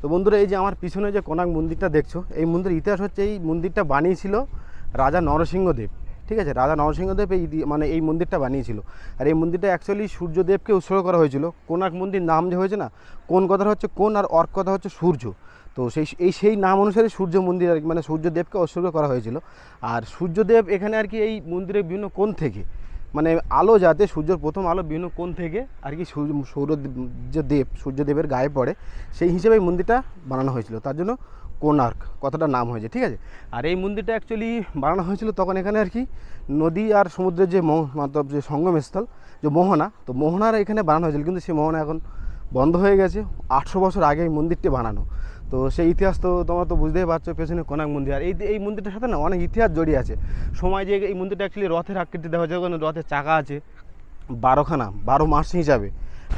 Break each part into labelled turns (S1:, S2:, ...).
S1: তো বন্ধুরা, এই যে আমার পিছনে যে কোনাক মন্দিরটা দেখছ, এই মন্দিরের ইতিহাস হচ্ছে এই মন্দিরটা বানিয়েছিল রাজা নরসিংহদেব। ঠিক আছে, রাজা নরসিংহদেব এই মানে এই মন্দিরটা বানিয়েছিল। আর এই মন্দিরটা অ্যাকচুয়ালি সূর্যদেবকে উৎসর্গ করা হয়েছিল। কোনাক মন্দির নাম যে হয়েছে না, কোন কথাটা হচ্ছে কোন আর অর্ক কথা হচ্ছে সূর্য। তো সেই এই সেই নাম অনুসারে সূর্য মন্দির আর কি মানে সূর্যদেবকে উৎসর্গ করা হয়েছিল। আর সূর্যদেব এখানে আর কি এই মন্দিরের বিভিন্ন কোণ থেকে মানে আলো যাতে সূর্যের প্রথম আলো বিভিন্ন কোণ থেকে আর কি সৌর যে দেব, সূর্যদেবের গায়ে পড়ে, সেই হিসেবে এই মন্দিরটা বানানো হয়েছিল। তার জন্য কোণার্ক, কথাটা নাম হয়েছে, ঠিক আছে? আর এই মন্দিরটা অ্যাকচুয়ালি বানানো হয়েছিল তখন এখানে আর কি নদী আর সমুদ্রের যে মহ- যে সঙ্গমস্থল, যে মোহনা, তো মোহনার এখানে বানানো হয়েছিল, কিন্তু সেই মোহনা এখন বন্ধ হয়ে গেছে আটশো বছর আগে এই মন্দিরটি বানানো। তো সেই ইতিহাস তো তোমরা তো বুঝতেই পারছ, পেছনে কোনাক মন্দির। আর এই এই মন্দিরটার সাথে না অনেক ইতিহাস জড়িয়ে আছে। সময় যে এই মন্দিরটা অ্যাকচুয়ালি রথের আকৃতি দেওয়া যায় রথের চাকা আছে, বারোখানা, বারো মাস হিসাবে।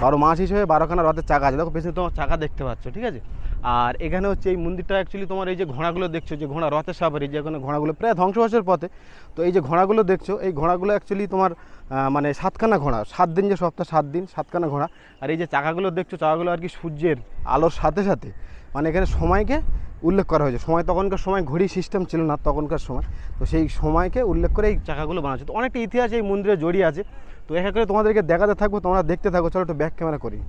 S1: বারো মাস হিসেবে বারোখানা রথের চাকা আছে। দেখো পেছনে তোমার চাকা দেখতে পাচ্ছ, ঠিক আছে? আর এখানে হচ্ছে এই মন্দিরটা অ্যাকচুয়ালি তোমার এই যে ঘোড়াগুলো দেখছ, যে ঘোড়া রথের সাফারি যে এখানে ঘোড়াগুলো, প্রায় ধ্বংসবাসের পথে। তো এই যে ঘোড়াগুলো দেখছ, এই ঘোড়াগুলো অ্যাকচুয়ালি তোমার মানে সাতখানা ঘোড়া, সাত দিন যে সপ্তাহ, সাত দিন, সাতখানা ঘোড়া। আর এই যে চাকাগুলো দেখছ, চাকাগুলো আর কি সূর্যের আলোর সাথে সাথে মানে এখানে সময়কে উল্লেখ করা হয়েছে। সময়, তখনকার সময় ঘড়ি সিস্টেম ছিল না তখনকার সময়। তো সেই সময়কে উল্লেখ করে এই চাকাগুলো বানাচ্ছে। তো অনেকটা ইতিহাস এই মন্দিরে জড়িয়ে আছে। তো এক করে তোমাদেরকে দেখাতে থাকব, তোমরা দেখতে থাকো। চলো একটু ব্যাক ক্যামেরা করি।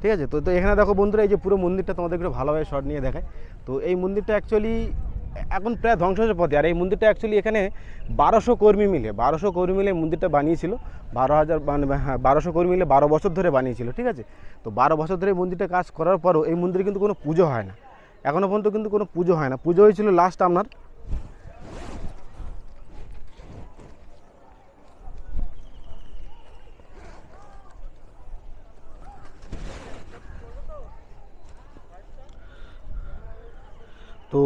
S1: ঠিক আছে? তো তো এখানে দেখো বন্ধুরা, এই যে পুরো মন্দিরটা তোমাদের একটু ভালোভাবে শট নিয়ে দেখায়। তো এই মন্দিরটা অ্যাকচুয়ালি এখন প্রায় ধ্বংসের পথে। আর এই মন্দিরটা অ্যাকচুয়ালি এখানে বারোশো কর্মী মিলে, বারোশো কর্মী মিলে মন্দিরটা বানিয়েছিল। বারো হাজার মানে হ্যাঁ বারোশো কর্মী মিলে বারো বছর ধরে বানিয়েছিল, ঠিক আছে? তো বারো বছর ধরে মন্দিরটা কাজ করার পরও এই মন্দিরে কিন্তু কোনো পুজো হয় না। এখনও পর্যন্ত কিন্তু কোনো পুজো হয় না। পুজো হয়েছিল লাস্ট আপনার তো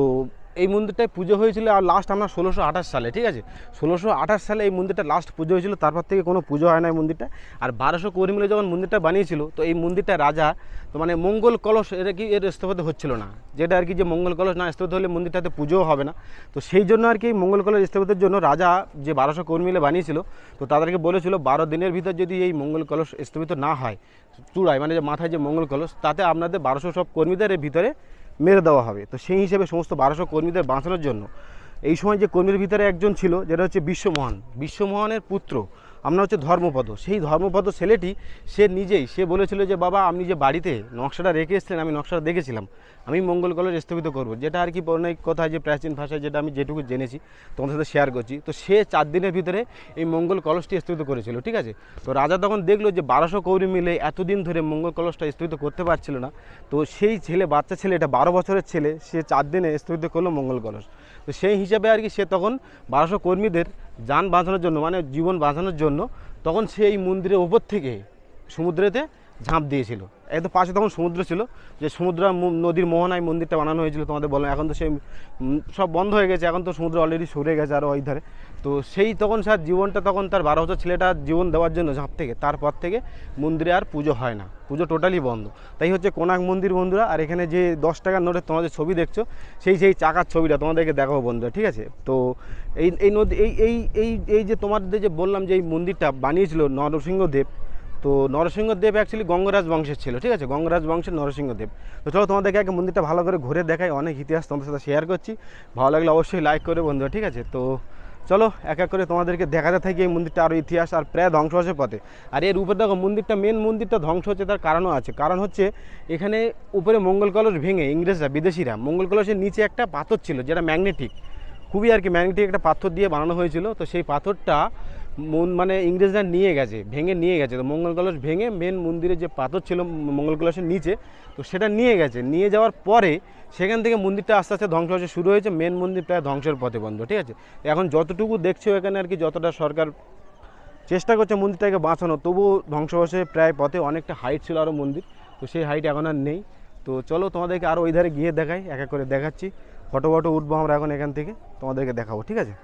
S1: এই মন্দিরটায় পুজো হয়েছিল আর লাস্ট আমরা ষোলোশো আঠাশ সালে, ঠিক আছে? ষোলোশো আঠাশ সালে এই মন্দিরটা লাস্ট পুজো হয়েছিল, তারপর থেকে কোনো পুজো হয় না এই মন্দিরটা। আর বারোশো কর্মী মিলে যখন মন্দিরটা বানিয়েছিল, তো এই মন্দিরটা রাজা, তো মানে মঙ্গল কলস, এটা কি এর স্থাপত্য হচ্ছিল না। যেটা আর কি যে মঙ্গল কলস না স্থাপিত হলে মন্দিরটাতে পুজোও হবে না। তো সেই জন্য আর কি মঙ্গল কলস স্থাপিতের জন্য রাজা যে বারোশো কর্মী মিলে বানিয়েছিল, তো তাদেরকে বলেছিল বারো দিনের ভিতর যদি এই মঙ্গল কলস স্থাপিত না হয়, চূড়ায় মানে যে মাথায় যে মঙ্গল কলস, তাতে আপনাদের বারোশো সব কর্মীদের ভিতরে মেরে দেওয়া হবে। তো সেই হিসেবে সমস্ত বারোশো কর্মীদের বাঁচানোর জন্য এই সময় যে কর্মীর ভিতরে একজন ছিল, যেটা হচ্ছে বিশ্বমোহন। বিশ্বমোহনের পুত্র আমরা হচ্ছে ধর্মপদ। সেই ধর্মপদ ছেলেটি, সে নিজেই, সে বলেছিল যে, বাবা, আপনি যে বাড়িতে নকশাটা রেখে এসেছিলেন, আমি নকশাটা দেখেছিলাম। আমি মঙ্গল কলস স্থগিত করব। যেটা আর কি অনেক কথা যে প্রাচীন ভাষায় যেটা আমি যেটুকু জেনেছি, তোমাদের সাথে শেয়ার করছি। তো সে চার দিনের ভিতরে এই মঙ্গল কলসটি স্থাপিত করেছিল, ঠিক আছে? তো রাজা তখন দেখল যে, বারোশো কৌরি মিলে এতদিন ধরে মঙ্গল কলসটা স্থাপিত করতে পারছিল না। তো সেই ছেলে, বাচ্চা ছেলে, এটা বারো বছরের ছেলে, সে চার দিনে স্থগিত করল মঙ্গল কলস তো সেই হিসাবে আর কি সে তখন বারোশো কর্মীদের যান বাঁচানোর জন্য মানে জীবন বাঁচানোর জন্য তখন সে এই মন্দিরের ওপর থেকে সমুদ্রেতে ঝাঁপ দিয়েছিল। একদম পাশে তখন সমুদ্র ছিল, যে সমুদ্র নদীর মোহনায় মন্দিরটা বানানো হয়েছিল তোমাদের বললাম। এখন তো সেই সব বন্ধ হয়ে গেছে, এখন তো সমুদ্র অলরেডি সরে গেছে আরও ওই ধারে। তো সেই তখন স্যার জীবনটা তখন তার বারো বছর ছেলেটা জীবন দেওয়ার জন্য ঝাঁপ থেকে, তারপর থেকে মন্দিরে আর পুজো হয় না। পুজো টোটালি বন্ধ। তাই হচ্ছে কোনাক মন্দির বন্ধুরা, আর এখানে যে দশ টাকার নোটের তোমাদের ছবি দেখছ, সেই সেই চাকার ছবিটা তোমাদেরকে দেখাবো বন্ধুরা, ঠিক আছে? তো এই এই নদী, এই এই এই এই যে তোমাদের যে বললাম যে এই মন্দিরটা বানিয়েছিল নরসিংহদেব তো নরসিংহদেব অ্যাকচুয়ালি গঙ্গরাজ বংশের ছিল, ঠিক আছে? গঙ্গরাজ বংশের নরসিংহদেব। তো চলো তোমাদেরকে আগে মন্দিরটা ভালো করে ঘুরে দেখাই, অনেক ইতিহাস তোমাদের সাথে শেয়ার করছি। ভালো লাগলে অবশ্যই লাইক করে বন্ধুরা, ঠিক আছে? তো চলো এক এক করে তোমাদেরকে দেখাতে থাকি এই মন্দিরটা আরও ইতিহাস আর প্রায় ধ্বংস হচ্ছে পথে। আর এর উপরে দেখো, মন্দিরটা মেন মন্দিরটা ধ্বংস হচ্ছে তার কারণও আছে। কারণ হচ্ছে এখানে উপরে মঙ্গল কলস ভেঙে ইংরেজরা, বিদেশিরা, মঙ্গল কলসের নিচে একটা পাথর ছিল যেটা ম্যাগনেটিক খুবই আর কি ম্যাগনেটিক একটা পাথর দিয়ে বানানো হয়েছিল। তো সেই পাথরটা মন মানে ইংরেজরা নিয়ে গেছে, ভেঙে নিয়ে গেছে। তো মঙ্গল কলস ভেঙে মেন মন্দিরে যে পাথর ছিল মঙ্গল কলসের নিচে, তো সেটা নিয়ে গেছে। নিয়ে যাওয়ার পরে সেখান থেকে মন্দিরটা আস্তে আস্তে ধ্বংস হচ্ছে শুরু হয়েছে মেন মন্দির প্রায় ধ্বংসের পথে বন্ধ, ঠিক আছে? এখন যতটুকু দেখছ এখানে আর কি যতটা সরকার চেষ্টা করছে মন্দিরটাকে বাঁচানো তবুও ধ্বংস হচ্ছে প্রায় পথে, অনেকটা হাইট ছিল আরও মন্দির, তো সেই হাইট এখন আর নেই। তো চলো তোমাদেরকে আরও ওই ধারে গিয়ে দেখাই, এক এক করে দেখাচ্ছি। ফটো ফটো উঠবো আমরা এখন এখান থেকে, তোমাদেরকে দেখাবো, ঠিক আছে?